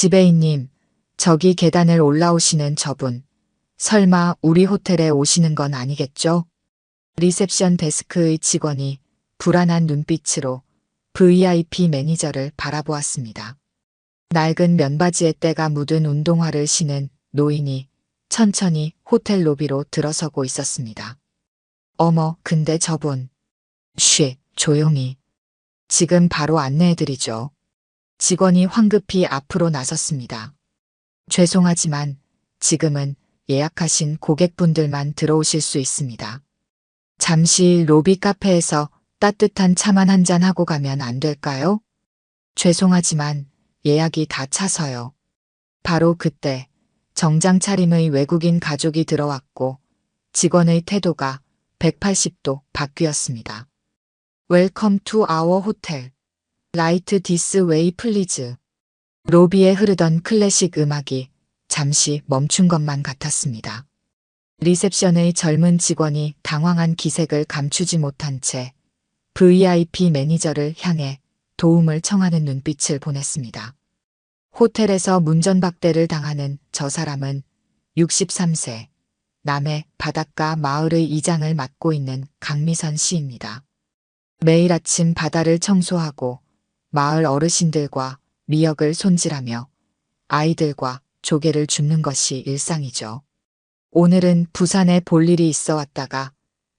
지배인님, 저기 계단을 올라오시는 저분. 설마 우리 호텔에 오시는 건 아니겠죠? 리셉션 데스크의 직원이 불안한 눈빛으로 VIP 매니저를 바라보았습니다. 낡은 면바지에 때가 묻은 운동화를 신은 노인이 천천히 호텔 로비로 들어서고 있었습니다. 어머, 근데 저분. 쉬, 조용히. 지금 바로 안내해드리죠. 직원이 황급히 앞으로 나섰습니다. 죄송하지만 지금은 예약하신 고객분들만 들어오실 수 있습니다. 잠시 로비 카페에서 따뜻한 차만 한잔 하고 가면 안 될까요? 죄송하지만 예약이 다 차서요. 바로 그때 정장 차림의 외국인 가족이 들어왔고 직원의 태도가 180도 바뀌었습니다. 웰컴 투 아워 호텔. 라이트 디스 웨이 플리즈. 로비에 흐르던 클래식 음악이 잠시 멈춘 것만 같았습니다. 리셉션의 젊은 직원이 당황한 기색을 감추지 못한 채 VIP 매니저를 향해 도움을 청하는 눈빛을 보냈습니다. 호텔에서 문전박대를 당하는 저 사람은 63세 남해 바닷가 마을의 이장을 맡고 있는 강미선 씨입니다. 매일 아침 바다를 청소하고 마을 어르신들과 미역을 손질하며 아이들과 조개를 줍는 것이 일상이죠. 오늘은 부산에 볼 일이 있어 왔다가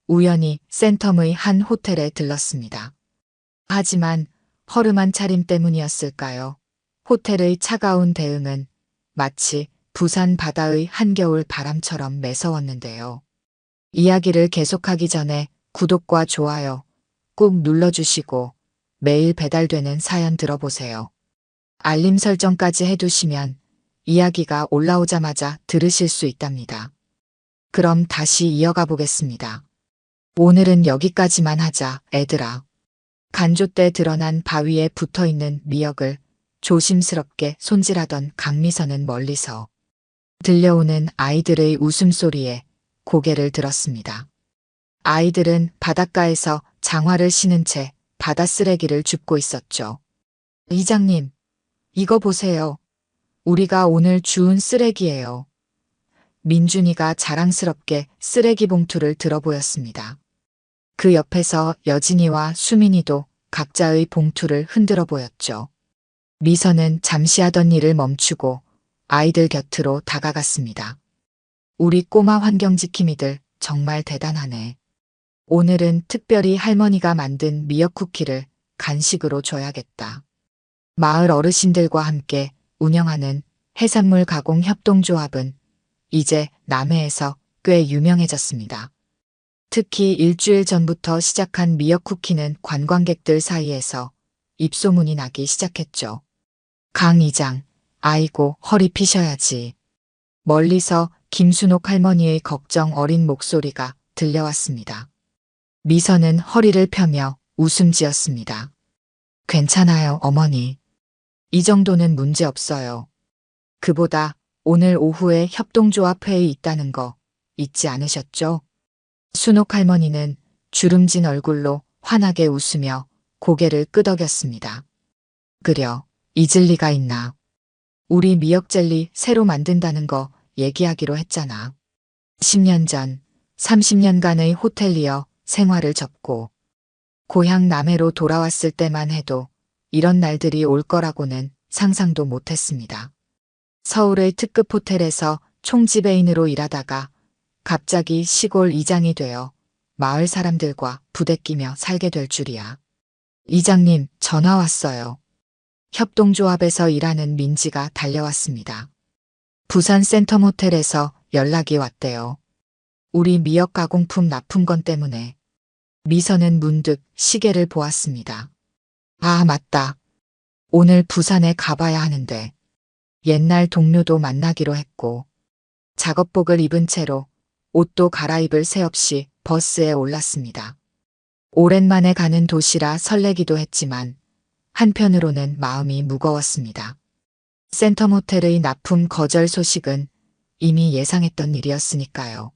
우연히 센텀의 한 호텔에 들렀습니다. 하지만 허름한 차림 때문이었을까요? 호텔의 차가운 대응은 마치 부산 바다의 한겨울 바람처럼 매서웠는데요. 이야기를 계속하기 전에 구독과 좋아요 꾹 눌러주시고 매일 배달되는 사연 들어보세요. 알림 설정까지 해두시면 이야기가 올라오자마자 들으실 수 있답니다. 그럼 다시 이어가 보겠습니다. 오늘은 여기까지만 하자, 애들아. 간조 때 드러난 바위에 붙어 있는 미역을 조심스럽게 손질하던 강미선은 멀리서 들려오는 아이들의 웃음소리에 고개를 들었습니다. 아이들은 바닷가에서 장화를 신은 채 바다 쓰레기를 줍고 있었죠. 이장님, 이거 보세요. 우리가 오늘 주운 쓰레기예요. 민준이가 자랑스럽게 쓰레기 봉투를 들어 보였습니다. 그 옆에서 여진이와 수민이도 각자의 봉투를 흔들어 보였죠. 미선은 잠시 하던 일을 멈추고 아이들 곁으로 다가갔습니다. 우리 꼬마 환경지킴이들 정말 대단하네. 오늘은 특별히 할머니가 만든 미역 쿠키를 간식으로 줘야겠다. 마을 어르신들과 함께 운영하는 해산물 가공 협동조합은 이제 남해에서 꽤 유명해졌습니다. 특히 일주일 전부터 시작한 미역 쿠키는 관광객들 사이에서 입소문이 나기 시작했죠. 강 이장, 아이고 허리 피셔야지. 멀리서 김순옥 할머니의 걱정 어린 목소리가 들려왔습니다. 미선은 허리를 펴며 웃음 지었습니다. 괜찮아요, 어머니. 이 정도는 문제 없어요. 그보다 오늘 오후에 협동조합 회의 있다는 거 잊지 않으셨죠? 순옥 할머니는 주름진 얼굴로 환하게 웃으며 고개를 끄덕였습니다. 그려, 잊을 리가 있나. 우리 미역젤리 새로 만든다는 거 얘기하기로 했잖아. 10년 전, 30년간의 호텔리어 생활을 접고 고향 남해로 돌아왔을 때만 해도 이런 날들이 올 거라고는 상상도 못했습니다. 서울의 특급 호텔에서 총지배인으로 일하다가 갑자기 시골 이장이 되어 마을 사람들과 부대끼며 살게 될 줄이야. 이장님, 전화 왔어요. 협동조합에서 일하는 민지가 달려왔습니다. 부산 센텀 호텔에서 연락이 왔대요. 우리 미역 가공품 납품건 때문에. 미선은 문득 시계를 보았습니다. 아, 맞다. 오늘 부산에 가봐야 하는데. 옛날 동료도 만나기로 했고, 작업복을 입은 채로 옷도 갈아입을 새 없이 버스에 올랐습니다. 오랜만에 가는 도시라 설레기도 했지만, 한편으로는 마음이 무거웠습니다. 센텀 호텔의 납품 거절 소식은 이미 예상했던 일이었으니까요.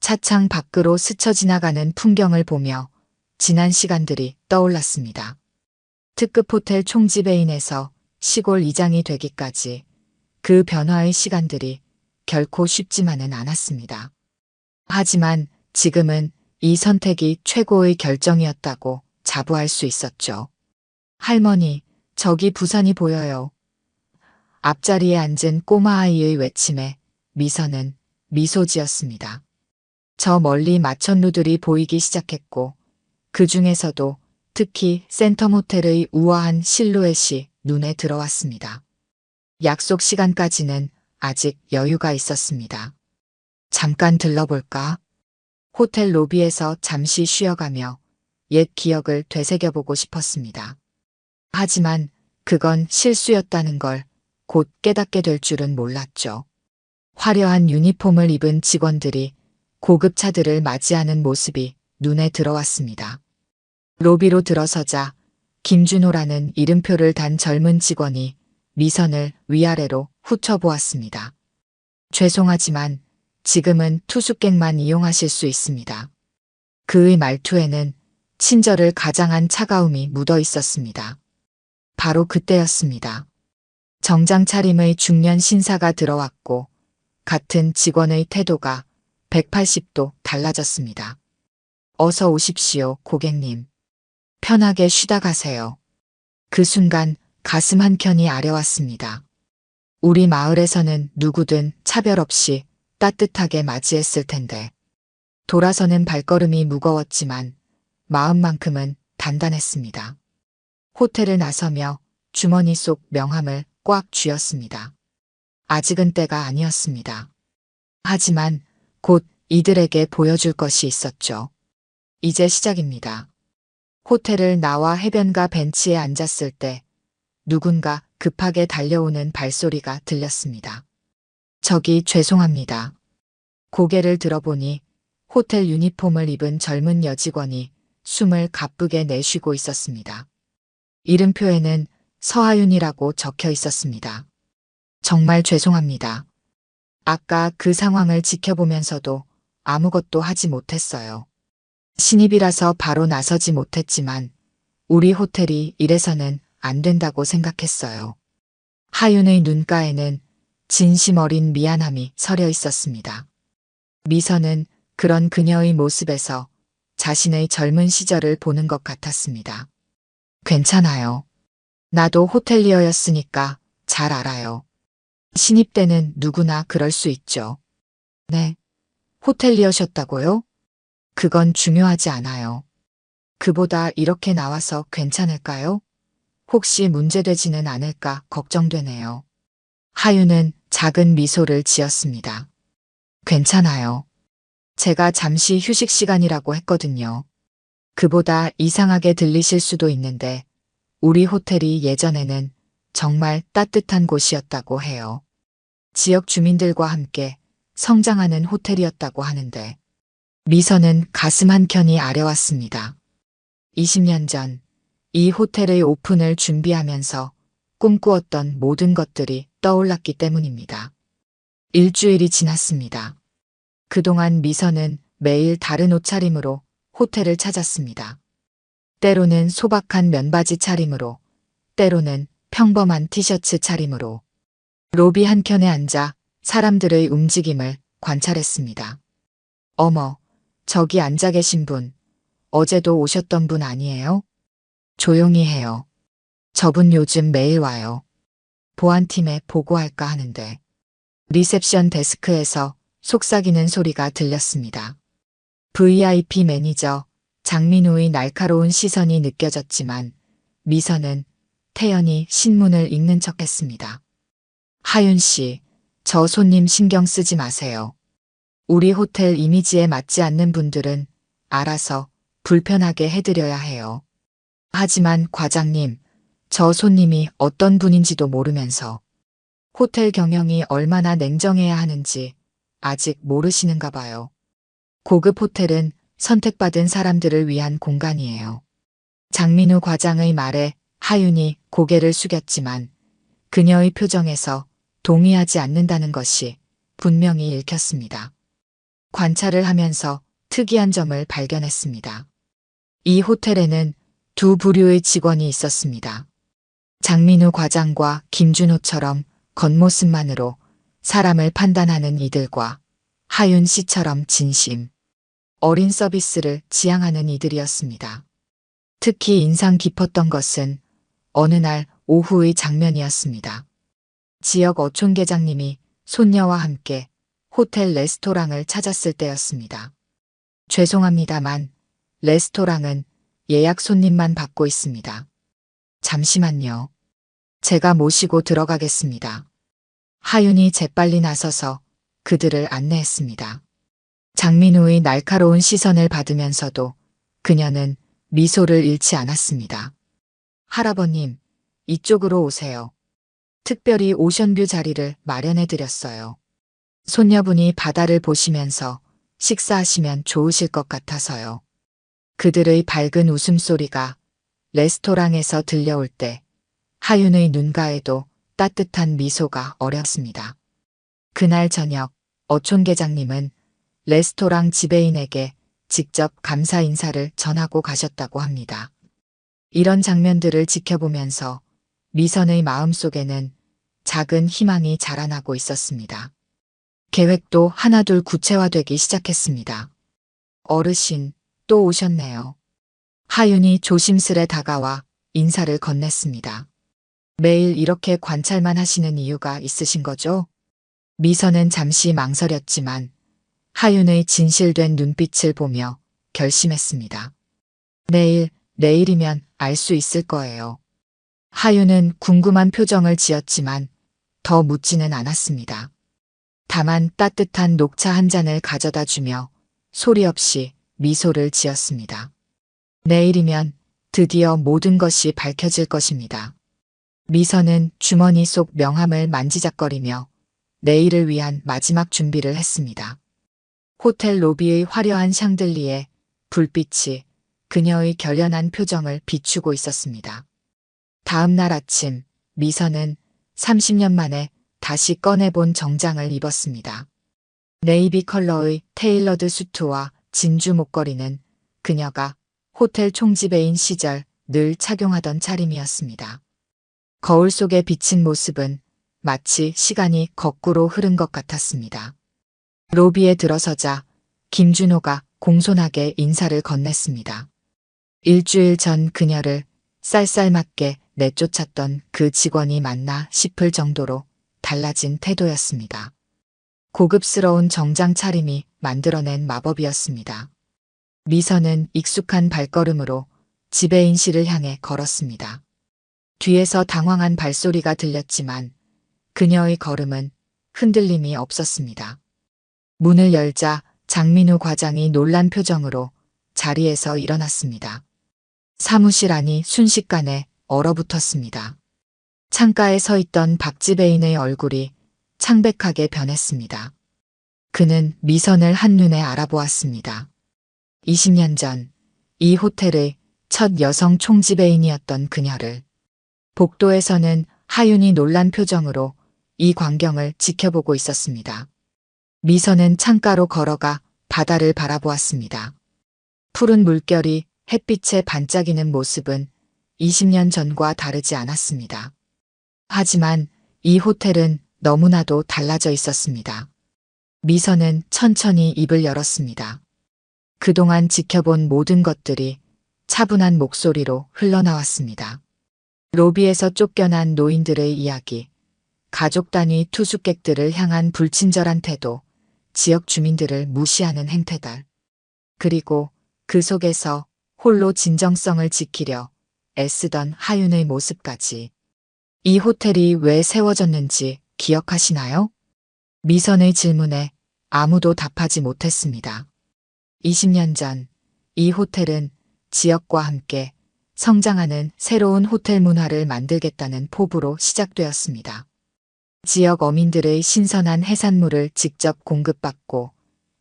차창 밖으로 스쳐 지나가는 풍경을 보며 지난 시간들이 떠올랐습니다. 특급 호텔 총지배인에서 시골 이장이 되기까지 그 변화의 시간들이 결코 쉽지만은 않았습니다. 하지만 지금은 이 선택이 최고의 결정이었다고 자부할 수 있었죠. 할머니, 저기 부산이 보여요. 앞자리에 앉은 꼬마 아이의 외침에 미선은 미소 지었습니다. 저 멀리 마천루들이 보이기 시작했고 그 중에서도 특히 센텀 호텔의 우아한 실루엣이 눈에 들어왔습니다. 약속 시간까지는 아직 여유가 있었습니다. 잠깐 들러볼까? 호텔 로비에서 잠시 쉬어가며 옛 기억을 되새겨보고 싶었습니다. 하지만 그건 실수였다는 걸 곧 깨닫게 될 줄은 몰랐죠. 화려한 유니폼을 입은 직원들이 고급 차들을 맞이하는 모습이 눈에 들어왔습니다. 로비로 들어서자 김준호라는 이름표를 단 젊은 직원이 미선을 위아래로 훑어보았습니다. 죄송하지만 지금은 투숙객만 이용하실 수 있습니다. 그의 말투에는 친절을 가장한 차가움이 묻어 있었습니다. 바로 그때였습니다. 정장 차림의 중년 신사가 들어왔고 같은 직원의 태도가 180도 달라졌습니다. 어서 오십시오, 고객님. 편하게 쉬다 가세요. 그 순간 가슴 한켠이 아려왔습니다. 우리 마을에서는 누구든 차별 없이 따뜻하게 맞이했을 텐데. 돌아서는 발걸음이 무거웠지만 마음만큼은 단단했습니다. 호텔을 나서며 주머니 속 명함을 꽉 쥐었습니다. 아직은 때가 아니었습니다. 하지만 곧 이들에게 보여줄 것이 있었죠. 이제 시작입니다. 호텔을 나와 해변가 벤치에 앉았을 때 누군가 급하게 달려오는 발소리가 들렸습니다. 저기 죄송합니다. 고개를 들어보니 호텔 유니폼을 입은 젊은 여직원이 숨을 가쁘게 내쉬고 있었습니다. 이름표에는 서하윤이라고 적혀 있었습니다. 정말 죄송합니다. 아까 그 상황을 지켜보면서도 아무것도 하지 못했어요. 신입이라서 바로 나서지 못했지만 우리 호텔이 이래서는 안 된다고 생각했어요. 하윤의 눈가에는 진심 어린 미안함이 서려 있었습니다. 미선은 그런 그녀의 모습에서 자신의 젊은 시절을 보는 것 같았습니다. 괜찮아요. 나도 호텔리어였으니까 잘 알아요. 신입 때는 누구나 그럴 수 있죠. 네. 호텔리어셨다고요? 그건 중요하지 않아요. 그보다 이렇게 나와서 괜찮을까요? 혹시 문제되지는 않을까 걱정되네요. 하유는 작은 미소를 지었습니다. 괜찮아요. 제가 잠시 휴식 시간이라고 했거든요. 그보다 이상하게 들리실 수도 있는데 우리 호텔이 예전에는 정말 따뜻한 곳이었다고 해요. 지역 주민들과 함께 성장하는 호텔이었다고 하는데 미선은 가슴 한켠이 아려왔습니다. 20년 전 이 호텔의 오픈을 준비하면서 꿈꾸었던 모든 것들이 떠올랐기 때문입니다. 일주일이 지났습니다. 그동안 미선은 매일 다른 옷차림으로 호텔을 찾았습니다. 때로는 소박한 면바지 차림으로, 때로는 평범한 티셔츠 차림으로 로비 한켠에 앉아 사람들의 움직임을 관찰했습니다. 어머, 저기 앉아 계신 분, 어제도 오셨던 분 아니에요? 조용히 해요. 저분 요즘 매일 와요. 보안팀에 보고할까 하는데. 리셉션 데스크에서 속삭이는 소리가 들렸습니다. VIP 매니저 장민우의 날카로운 시선이 느껴졌지만 미선은 태연이 신문을 읽는 척 했습니다. 하윤 씨, 저 손님 신경 쓰지 마세요. 우리 호텔 이미지에 맞지 않는 분들은 알아서 불편하게 해드려야 해요. 하지만 과장님, 저 손님이 어떤 분인지도 모르면서 호텔 경영이 얼마나 냉정해야 하는지 아직 모르시는가 봐요. 고급 호텔은 선택받은 사람들을 위한 공간이에요. 장민우 과장의 말에 하윤이 고개를 숙였지만 그녀의 표정에서 동의하지 않는다는 것이 분명히 읽혔습니다. 관찰을 하면서 특이한 점을 발견했습니다. 이 호텔에는 두 부류의 직원이 있었습니다. 장민우 과장과 김준호처럼 겉모습만으로 사람을 판단하는 이들과 하윤 씨처럼 진심, 어린 서비스를 지향하는 이들이었습니다. 특히 인상 깊었던 것은 어느 날 오후의 장면이었습니다. 지역 어촌계장님이 손녀와 함께 호텔 레스토랑을 찾았을 때였습니다. 죄송합니다만 레스토랑은 예약 손님만 받고 있습니다. 잠시만요. 제가 모시고 들어가겠습니다. 하윤이 재빨리 나서서 그들을 안내했습니다. 장민우의 날카로운 시선을 받으면서도 그녀는 미소를 잃지 않았습니다. 할아버님, 이쪽으로 오세요. 특별히 오션뷰 자리를 마련해 드렸어요. 손녀분이 바다를 보시면서 식사하시면 좋으실 것 같아서요. 그들의 밝은 웃음소리가 레스토랑에서 들려올 때 하윤의 눈가에도 따뜻한 미소가 어렸습니다. 그날 저녁 어촌계장님은 레스토랑 지배인에게 직접 감사 인사를 전하고 가셨다고 합니다. 이런 장면들을 지켜보면서 미선의 마음속에는 작은 희망이 자라나고 있었습니다. 계획도 하나둘 구체화되기 시작했습니다. 어르신, 또 오셨네요. 하윤이 조심스레 다가와 인사를 건넸습니다. 매일 이렇게 관찰만 하시는 이유가 있으신 거죠? 미선은 잠시 망설였지만 하윤의 진실된 눈빛을 보며 결심했습니다. 내일, 내일이면 알 수 있을 거예요. 하윤은 궁금한 표정을 지었지만 더 묻지는 않았습니다. 다만 따뜻한 녹차 한 잔을 가져다 주며 소리 없이 미소를 지었습니다. 내일이면 드디어 모든 것이 밝혀질 것입니다. 미선은 주머니 속 명함을 만지작거리며 내일을 위한 마지막 준비를 했습니다. 호텔 로비의 화려한 샹들리에 불빛이 그녀의 결연한 표정을 비추고 있었습니다. 다음 날 아침 미선은 30년 만에 다시 꺼내본 정장을 입었습니다. 네이비 컬러의 테일러드 수트와 진주 목걸이는 그녀가 호텔 총지배인 시절 늘 착용하던 차림이었습니다. 거울 속에 비친 모습은 마치 시간이 거꾸로 흐른 것 같았습니다. 로비에 들어서자 김준호가 공손하게 인사를 건넸습니다. 일주일 전 그녀를 쌀쌀맞게 내쫓았던 그 직원이 맞나 싶을 정도로 달라진 태도였습니다. 고급스러운 정장 차림이 만들어낸 마법이었습니다. 미선은 익숙한 발걸음으로 지배인 씨를 향해 걸었습니다. 뒤에서 당황한 발소리가 들렸지만 그녀의 걸음은 흔들림이 없었습니다. 문을 열자 장민우 과장이 놀란 표정으로 자리에서 일어났습니다. 사무실 안이 순식간에 얼어붙었습니다. 창가에 서 있던 박지배인의 얼굴이 창백하게 변했습니다. 그는 미선을 한눈에 알아보았습니다. 20년 전 이 호텔의 첫 여성 총지배인이었던 그녀를 복도에서는 하윤이 놀란 표정으로 이 광경을 지켜보고 있었습니다. 미선은 창가로 걸어가 바다를 바라보았습니다. 푸른 물결이 햇빛에 반짝이는 모습은 20년 전과 다르지 않았습니다. 하지만 이 호텔은 너무나도 달라져 있었습니다. 미선은 천천히 입을 열었습니다. 그동안 지켜본 모든 것들이 차분한 목소리로 흘러나왔습니다. 로비에서 쫓겨난 노인들의 이야기, 가족 단위 투숙객들을 향한 불친절한 태도, 지역 주민들을 무시하는 행태들, 그리고 그 속에서 홀로 진정성을 지키려 애쓰던 하윤의 모습까지. 이 호텔이 왜 세워졌는지 기억하시나요? 미선의 질문에 아무도 답하지 못했습니다. 20년 전 이 호텔은 지역과 함께 성장하는 새로운 호텔 문화를 만들겠다는 포부로 시작되었습니다. 지역 어민들의 신선한 해산물을 직접 공급받고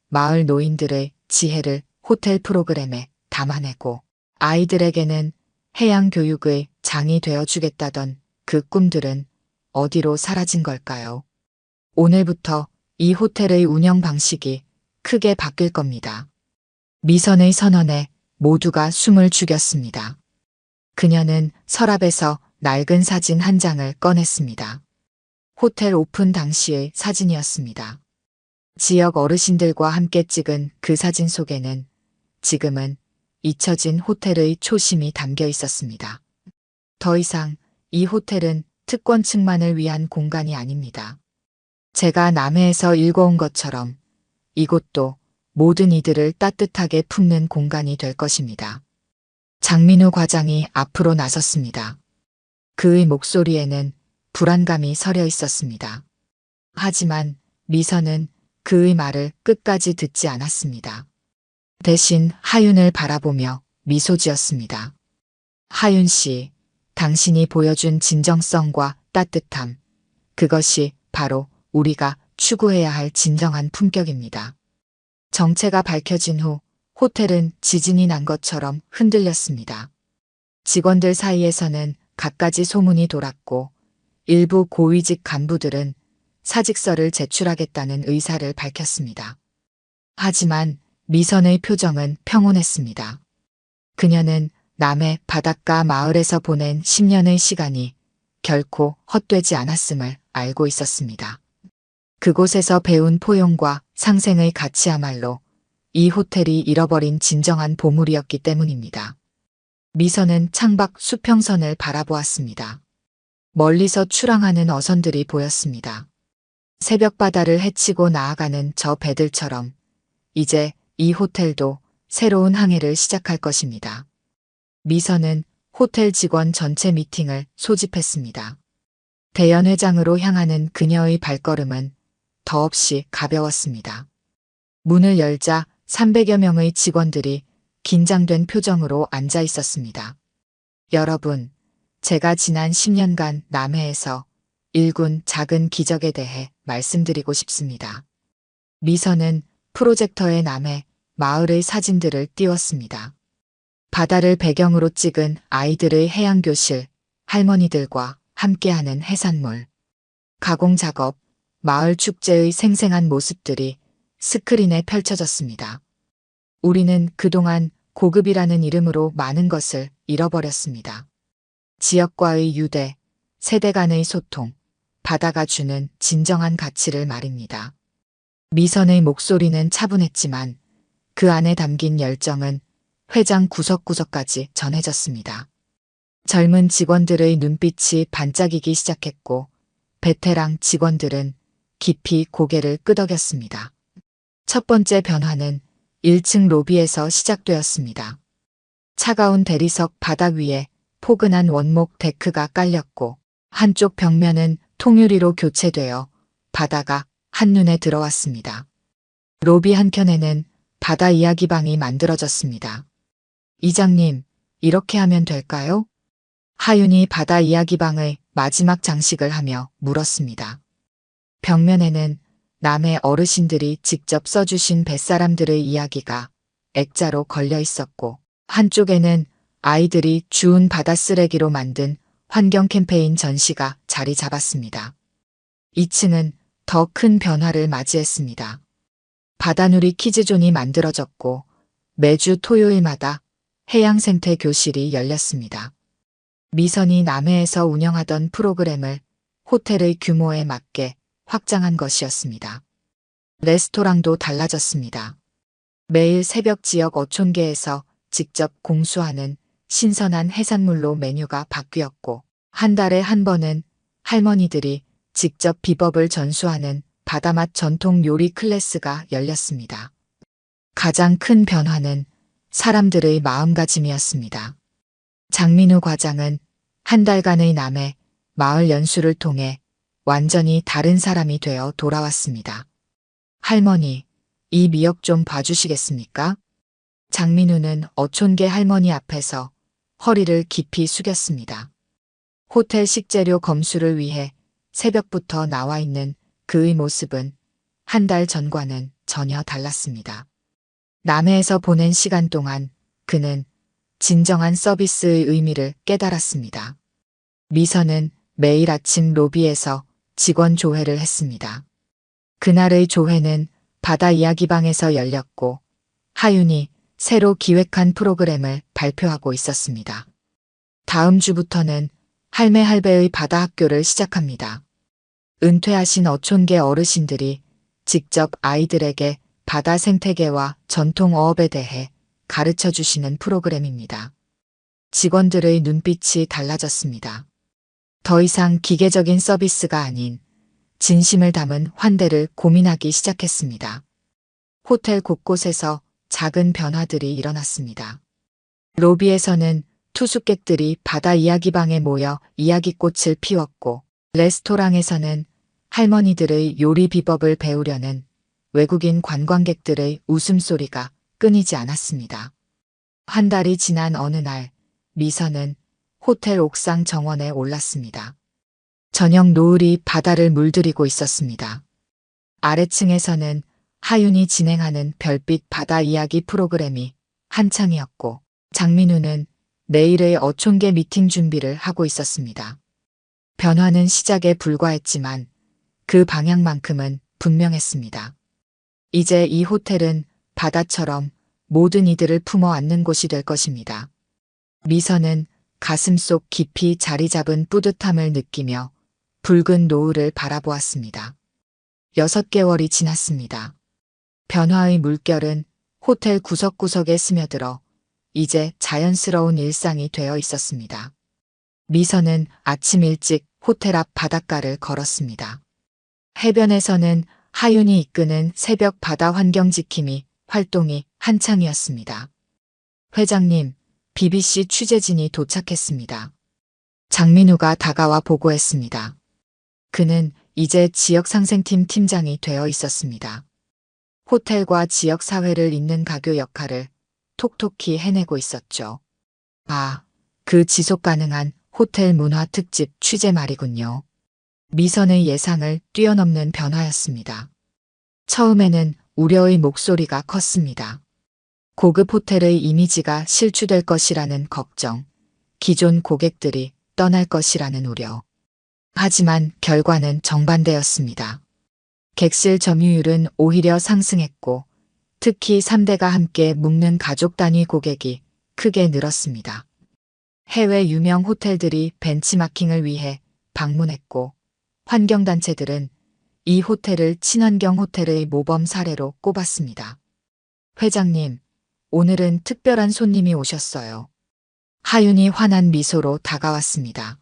마을 노인들의 지혜를 호텔 프로그램에 담아내고 아이들에게는 해양 교육의 장이 되어주겠다던 그 꿈들은 어디로 사라진 걸까요? 오늘부터 이 호텔의 운영 방식이 크게 바뀔 겁니다. 미선의 선언에 모두가 숨을 죽였습니다. 그녀는 서랍에서 낡은 사진 한 장을 꺼냈습니다. 호텔 오픈 당시의 사진이었습니다. 지역 어르신들과 함께 찍은 그 사진 속에는 지금은 잊혀진 호텔의 초심이 담겨 있었습니다. 더 이상 이 호텔은 특권층만을 위한 공간이 아닙니다. 제가 남해에서 읽어온 것처럼 이곳도 모든 이들을 따뜻하게 품는 공간이 될 것입니다. 장민우 과장이 앞으로 나섰습니다. 그의 목소리에는 불안감이 서려 있었습니다. 하지만 미선은 그의 말을 끝까지 듣지 않았습니다. 대신 하윤을 바라보며 미소 지었습니다. 하윤 씨, 당신이 보여준 진정성과 따뜻함, 그것이 바로 우리가 추구해야 할 진정한 품격입니다. 정체가 밝혀진 후 호텔은 지진이 난 것처럼 흔들렸습니다. 직원들 사이에서는 갖가지 소문이 돌았고 일부 고위직 간부들은 사직서를 제출하겠다는 의사를 밝혔습니다. 하지만 미선의 표정은 평온했습니다. 그녀는 남해 바닷가 마을에서 보낸 10년의 시간이 결코 헛되지 않았음을 알고 있었습니다. 그곳에서 배운 포용과 상생의 가치야말로 이 호텔이 잃어버린 진정한 보물이었기 때문입니다. 미선은 창밖 수평선을 바라보았습니다. 멀리서 출항하는 어선들이 보였습니다. 새벽 바다를 헤치고 나아가는 저 배들처럼 이제 이 호텔도 새로운 항해를 시작할 것입니다. 미선은 호텔 직원 전체 미팅을 소집했습니다. 대연 회장으로 향하는 그녀의 발걸음은 더없이 가벼웠습니다. 문을 열자 300여 명의 직원들이 긴장된 표정으로 앉아 있었습니다. 여러분, 제가 지난 10년간 남해에서 일군 작은 기적에 대해 말씀드리고 싶습니다. 미선은 프로젝터에 남해 마을의 사진들을 띄웠습니다. 바다를 배경으로 찍은 아이들의 해양교실, 할머니들과 함께하는 해산물, 가공 작업, 마을 축제의 생생한 모습들이 스크린에 펼쳐졌습니다. 우리는 그동안 고급이라는 이름으로 많은 것을 잃어버렸습니다. 지역과의 유대, 세대 간의 소통, 바다가 주는 진정한 가치를 말입니다. 미선의 목소리는 차분했지만 그 안에 담긴 열정은 회장 구석구석까지 전해졌습니다. 젊은 직원들의 눈빛이 반짝이기 시작했고 베테랑 직원들은 깊이 고개를 끄덕였습니다. 첫 번째 변화는 1층 로비에서 시작되었습니다. 차가운 대리석 바닥 위에 포근한 원목 데크가 깔렸고 한쪽 벽면은 통유리로 교체되어 바다가 한눈에 들어왔습니다. 로비 한켠에는 바다 이야기방이 만들어졌습니다. 이장님, 이렇게 하면 될까요? 하윤이 바다 이야기방의 마지막 장식을 하며 물었습니다. 벽면에는 남의 어르신들이 직접 써주신 뱃사람들의 이야기가 액자로 걸려 있었고 한쪽에는 아이들이 주운 바다 쓰레기로 만든 환경 캠페인 전시가 자리 잡았습니다. 2층은 더 큰 변화를 맞이했습니다. 바다누리 키즈존이 만들어졌고 매주 토요일마다 해양생태 교실이 열렸습니다. 미선이 남해에서 운영하던 프로그램을 호텔의 규모에 맞게 확장한 것이었습니다. 레스토랑도 달라졌습니다. 매일 새벽 지역 어촌계에서 직접 공수하는 신선한 해산물로 메뉴가 바뀌었고 한 달에 한 번은 할머니들이 직접 비법을 전수하는 바다맛 전통 요리 클래스가 열렸습니다. 가장 큰 변화는 사람들의 마음가짐이었습니다. 장민우 과장은 한 달간의 남해 마을 연수를 통해 완전히 다른 사람이 되어 돌아왔습니다. 할머니, 이 미역 좀 봐주시겠습니까? 장민우는 어촌계 할머니 앞에서 허리를 깊이 숙였습니다. 호텔 식재료 검수를 위해 새벽부터 나와 있는 그의 모습은 한 달 전과는 전혀 달랐습니다. 남해에서 보낸 시간 동안 그는 진정한 서비스의 의미를 깨달았습니다. 미선은 매일 아침 로비에서 직원 조회를 했습니다. 그날의 조회는 바다 이야기방에서 열렸고 하윤이 새로 기획한 프로그램을 발표하고 있었습니다. 다음 주부터는 할매 할배의 바다 학교를 시작합니다. 은퇴하신 어촌계 어르신들이 직접 아이들에게 바다 생태계와 전통 어업에 대해 가르쳐 주시는 프로그램입니다. 직원들의 눈빛이 달라졌습니다. 더 이상 기계적인 서비스가 아닌 진심을 담은 환대를 고민하기 시작했습니다. 호텔 곳곳에서 작은 변화들이 일어났습니다. 로비에서는 투숙객들이 바다 이야기방에 모여 이야기꽃을 피웠고 레스토랑에서는 할머니들의 요리 비법을 배우려는 외국인 관광객들의 웃음소리가 끊이지 않았습니다. 한 달이 지난 어느 날 미선은 호텔 옥상 정원에 올랐습니다. 저녁 노을이 바다를 물들이고 있었습니다. 아래층에서는 하윤이 진행하는 별빛 바다 이야기 프로그램이 한창이었고 장민우는 내일의 어촌계 미팅 준비를 하고 있었습니다. 변화는 시작에 불과했지만 그 방향만큼은 분명했습니다. 이제 이 호텔은 바다처럼 모든 이들을 품어 안는 곳이 될 것입니다. 미선은 가슴 속 깊이 자리 잡은 뿌듯함을 느끼며 붉은 노을을 바라보았습니다. 여섯 개월이 지났습니다. 변화의 물결은 호텔 구석구석에 스며들어 이제 자연스러운 일상이 되어 있었습니다. 미선은 아침 일찍 호텔 앞 바닷가를 걸었습니다. 해변에서는 하윤이 이끄는 새벽 바다 환경 지킴이 활동이 한창이었습니다. 회장님, BBC 취재진이 도착했습니다. 장민우가 다가와 보고했습니다. 그는 이제 지역상생팀 팀장이 되어 있었습니다. 호텔과 지역사회를 잇는 가교 역할을 톡톡히 해내고 있었죠. 아, 그 지속 가능한 호텔 문화 특집 취재 말이군요. 미선의 예상을 뛰어넘는 변화였습니다. 처음에는 우려의 목소리가 컸습니다. 고급 호텔의 이미지가 실추될 것이라는 걱정, 기존 고객들이 떠날 것이라는 우려. 하지만 결과는 정반대였습니다. 객실 점유율은 오히려 상승했고 특히 3대가 함께 묵는 가족 단위 고객이 크게 늘었습니다. 해외 유명 호텔들이 벤치마킹을 위해 방문했고 환경단체들은 이 호텔을 친환경 호텔의 모범 사례로 꼽았습니다. 회장님, 오늘은 특별한 손님이 오셨어요. 하윤이 환한 미소로 다가왔습니다.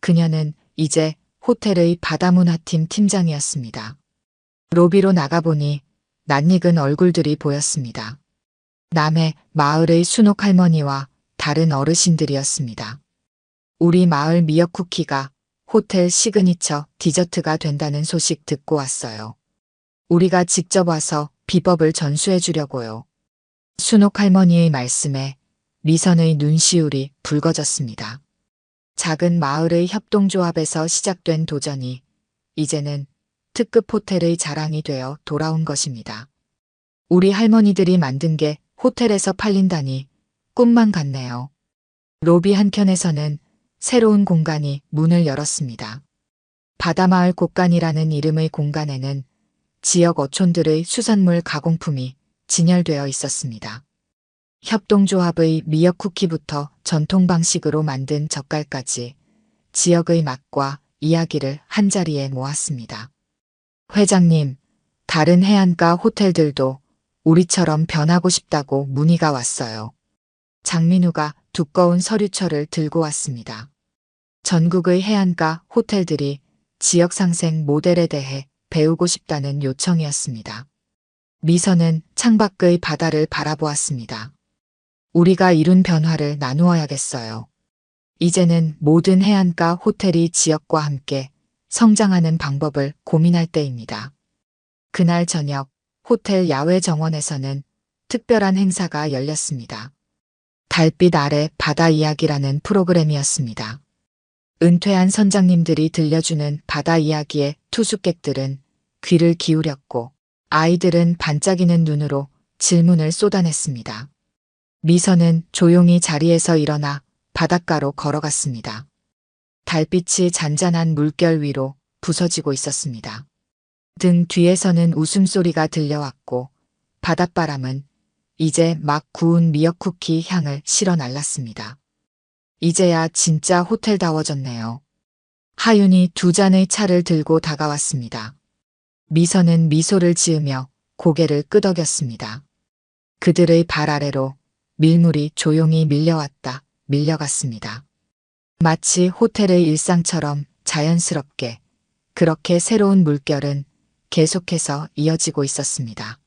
그녀는 이제 호텔의 바다문화팀 팀장이었습니다. 로비로 나가보니 낯익은 얼굴들이 보였습니다. 남해 마을의 순옥 할머니와 다른 어르신들이었습니다. 우리 마을 미역 쿠키가 호텔 시그니처 디저트가 된다는 소식 듣고 왔어요. 우리가 직접 와서 비법을 전수해 주려고요. 순옥 할머니의 말씀에 미선의 눈시울이 붉어졌습니다. 작은 마을의 협동조합에서 시작된 도전이 이제는 특급 호텔의 자랑이 되어 돌아온 것입니다. 우리 할머니들이 만든 게 호텔에서 팔린다니 꿈만 같네요. 로비 한켠에서는 새로운 공간이 문을 열었습니다. 바다마을 곳간이라는 이름의 공간에는 지역 어촌들의 수산물 가공품이 진열되어 있었습니다. 협동조합의 미역 쿠키부터 전통 방식으로 만든 젓갈까지 지역의 맛과 이야기를 한자리에 모았습니다. 회장님, 다른 해안가 호텔들도 우리처럼 변하고 싶다고 문의가 왔어요. 장민우가 두꺼운 서류철을 들고 왔습니다. 전국의 해안가 호텔들이 지역 상생 모델에 대해 배우고 싶다는 요청이었습니다. 미선은 창밖의 바다를 바라보았습니다. 우리가 이룬 변화를 나누어야겠어요. 이제는 모든 해안가 호텔이 지역과 함께 성장하는 방법을 고민할 때입니다. 그날 저녁 호텔 야외 정원에서는 특별한 행사가 열렸습니다. 달빛 아래 바다 이야기라는 프로그램이었습니다. 은퇴한 선장님들이 들려주는 바다 이야기에 투숙객들은 귀를 기울였고 아이들은 반짝이는 눈으로 질문을 쏟아냈습니다. 미선은 조용히 자리에서 일어나 바닷가로 걸어갔습니다. 달빛이 잔잔한 물결 위로 부서지고 있었습니다. 등 뒤에서는 웃음소리가 들려왔고 바닷바람은 이제 막 구운 미역 쿠키 향을 실어 날랐습니다. 이제야 진짜 호텔다워졌네요. 하윤이 두 잔의 차를 들고 다가왔습니다. 미선은 미소를 지으며 고개를 끄덕였습니다. 그들의 발 아래로 밀물이 조용히 밀려왔다, 밀려갔습니다. 마치 호텔의 일상처럼 자연스럽게 그렇게 새로운 물결은 계속해서 이어지고 있었습니다.